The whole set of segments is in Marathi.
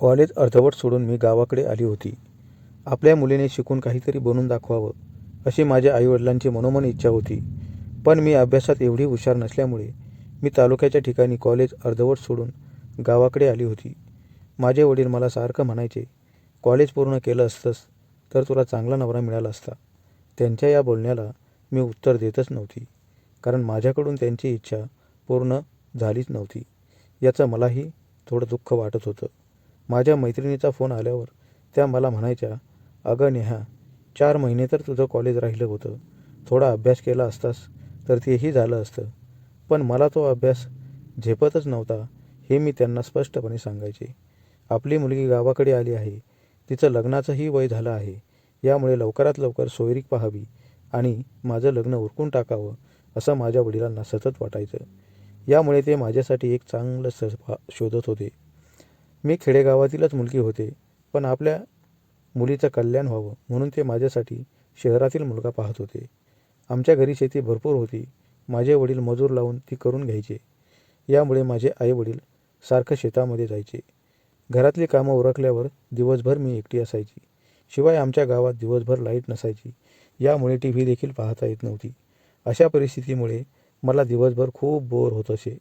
कॉलेज अर्धवट सोडून मी गावाकडे आली होती. आपल्या मुलीने शिकून काहीतरी बनून दाखवावं अशी माझ्या आईवडिलांची मनोमन इच्छा होती. पण मी अभ्यासात एवढी हुशार नसल्यामुळे मी तालुक्याच्या ठिकाणी कॉलेज अर्धवट सोडून गावाकडे आली होती. माझे वडील मला सारखं म्हणायचे कॉलेज पूर्ण केलं असतंस तर तुला चांगला नवरा मिळाला असता. त्यांच्या या बोलण्याला मी उत्तर देतच नव्हती कारण माझ्याकडून त्यांची इच्छा पूर्ण झालीच नव्हती. याचं मलाही थोडं दुःख वाटत होतं. माझ्या मैत्रिणीचा फोन आल्यावर त्या मला म्हणायच्या अगं नेहा चार महिने तर तुझं कॉलेज राहिलं होतं. थोडा अभ्यास केला असतास तर तेही झालं असतं. पण मला तो अभ्यास झेपतच नव्हता हे मी त्यांना स्पष्टपणे सांगायचे. आपली मुलगी गावाकडे आली आहे. तिचं लग्नाचंही वय झालं आहे. यामुळे लवकरात लवकर सोयरीक पाहावी आणि माझं लग्न उरकून टाकावं असं माझ्या वडिलांना सतत वाटायचं. यामुळे ते माझ्यासाठी एक चांगलं स्थळ शोधत होते. मी खेडेगावातीलच मुलगी होते पण आपल्या मुलीचं कल्याण व्हावं म्हणून ते माझ्यासाठी शहरातील मुलगा पाहत होते. आमच्या घरी शेती भरपूर होती. माझे वडील मजूर लावून ती करून घ्यायचे. यामुळे माझे आई वडील सारखं शेतामध्ये जायचे. घरातली कामं उरकल्यावर दिवसभर मी एकटी असायची. शिवाय आमच्या गावात दिवसभर लाइट नसायची. यामुळे टी व्ही देखील पाहता येत नव्हती. अशा परिस्थितीमुळे मला दिवसभर खूप बोर होत असे.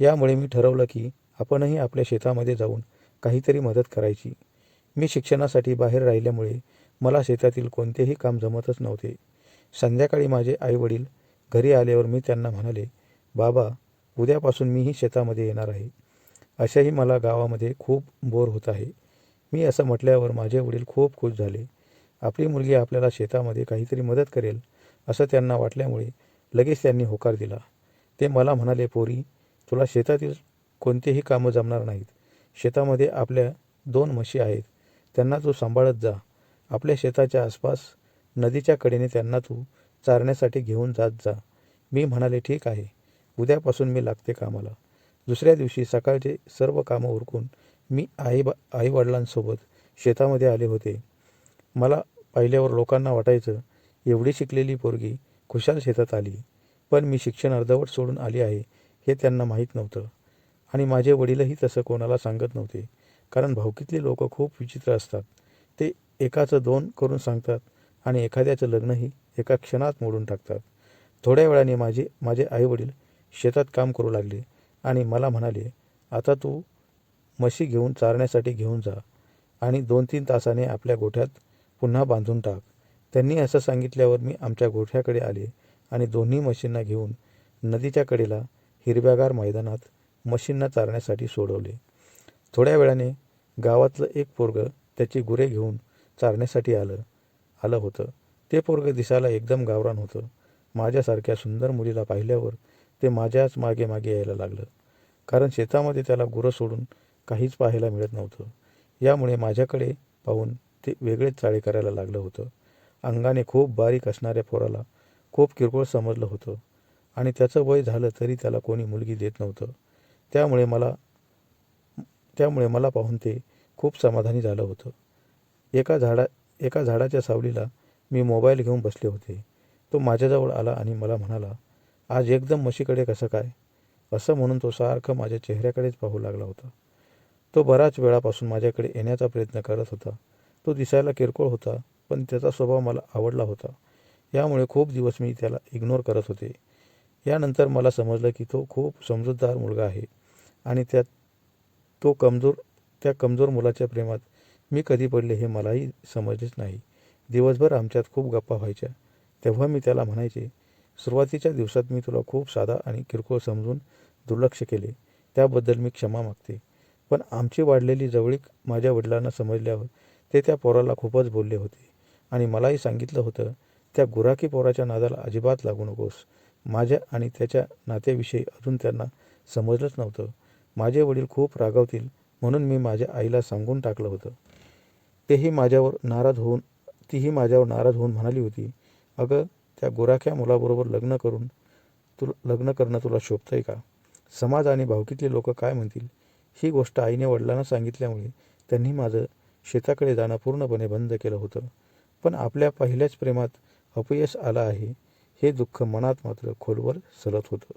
यामुळे मी ठरवलं की आपणही आपल्या शेतामध्ये जाऊन काहीतरी मदत करायची. मी शिक्षणासाठी बाहेर राहिल्यामुळे मला शेतातील कोणतेही काम जमतच नव्हते. संध्याकाळी माझे आईवडील घरी आल्यावर मी त्यांना म्हणाले बाबा उद्यापासून मीही शेतामध्ये येणार आहे. अशाही मला गावामध्ये खूप बोर होत आहे. मी असं म्हटल्यावर माझे वडील खूप खुश झाले. आपली मुलगी आपल्याला शेतामध्ये काहीतरी मदत करेल असं त्यांना वाटल्यामुळे लगेच त्यांनी होकार दिला. ते मला म्हणाले पोरी तुला शेतातील कोणतेही कामं जमणार नाहीत. शेतामध्ये आपल्या दोन म्हशी आहेत. त्यांना तू सांभाळत जा. आपल्या शेताच्या आसपास नदीच्या कडेने त्यांना तू चारण्यासाठी घेऊन जात जा. मी म्हणाले ठीक आहे. उद्यापासून मी लागते कामाला. दुसऱ्या दिवशी सकाळचे सर्व कामं उरकून मी आई बा आईवडिलांसोबत शेतामध्ये आले होते. मला पाहिल्यावर लोकांना वाटायचं एवढी शिकलेली पोरगी खुशाल शेतात आली. पण मी शिक्षण अर्धवट सोडून आली आहे हे त्यांना माहीत नव्हतं. आणि माझे वडीलही तसं कोणाला सांगत नव्हते. कारण भावकीतले लोक खूप विचित्र असतात. ते एकाचं दोन करून सांगतात आणि एखाद्याचं लग्नही एका क्षणात मोडून टाकतात. थोड्या वेळाने माझे माझे आईवडील शेतात काम करू लागले आणि मला म्हणाले आता तू म्हशी घेऊन चारण्यासाठी घेऊन जा आणि दोन तीन तासाने आपल्या गोठ्यात पुन्हा बांधून टाक. त्यांनी असं सांगितल्यावर मी आमच्या गोठ्याकडे आले आणि दोन्ही म्हशींना घेऊन नदीच्या कडेला हिरव्यागार मैदानात म्हशींना चारण्यासाठी सोडवले. थोड्या वेळाने गावातलं एक पोरगं त्याची गुरे घेऊन चारण्यासाठी आलं आलं होतं. ते पोरगं दिसायला एकदम गावरान होतं. माझ्यासारख्या सुंदर मुलीला पाहिल्यावर ते माझ्याच मागे मागे यायला लागलं. कारण शेतामध्ये त्याला गुरं सोडून काहीच पाहायला मिळत नव्हतं. यामुळे माझ्याकडे पाहून ते वेगळेच चाळे करायला लागलं होतं. अंगाने खूप बारीक असणाऱ्या पोराला खूप किरकोळ समजलं होतं. आणि त्याचं वय झालं तरी त्याला कोणी मुलगी देत नव्हतं. त्यामुळे मला त्यामुळे मला पाहून ते खूप समाधानी झालं होतं. एका झाडा एका झाडाच्या सावलीला मी मोबाईल घेऊन बसले होते. तो माझ्याजवळ आला आणि मला म्हणाला आज एकदम म्हशीकडे कसं काय? असं म्हणून तो सारखं माझ्या चेहऱ्याकडेच पाहू लागला होता. तो बराच वेळापासून माझ्याकडे येण्याचा प्रयत्न करत होता. तो दिसायला किरकोळ होता पण त्याचा स्वभाव मला आवडला होता. यामुळे खूप दिवस मी त्याला इग्नोर करत होते. यानंतर मला समजलं की तो खूप समजूतदार मुलगा आहे. आणि त्यात तो कमजोर त्या कमजोर मुलाच्या प्रेमात मी कधी पडले हे मलाही समजलेच नाही. दिवसभर आमच्यात खूप गप्पा व्हायच्या. तेव्हा मी त्याला म्हणायचे सुरुवातीच्या दिवसात मी तुला खूप साधा आणि किरकोळ समजून दुर्लक्ष केले. त्याबद्दल मी क्षमा मागते. पण आमची वाढलेली जवळीक माझ्या वडिलांना समजल्यावर ते त्या पोराला खूपच बोलले होते. आणि मलाही सांगितलं होतं त्या गुराखी पोराच्या नादाला अजिबात लागू नकोस. माझ्या आणि त्याच्या नात्याविषयी अजून त्यांना समजलंच नव्हतं. माझे वडील खूप रागावतील म्हणून मी माझ्या आईला सांगून टाकलं होतं. तेही माझ्यावर नाराज होऊन तीही माझ्यावर नाराज होऊन म्हणाली होती अगं त्या गुराख्या मुलाबरोबर लग्न करून तु लग्न करणं तुला शोभतंय का? समाज आणि भावकीतले लोक काय म्हणतील? ही गोष्ट आईने वडिलांना सांगितल्यामुळे त्यांनी माझं शेताकडे जाणं पूर्णपणे बंद केलं होतं. पण आपल्या पहिल्याच प्रेमात अपयश आलं आहे. हे दुःख मनात मात्र खोलवर सरत होतं.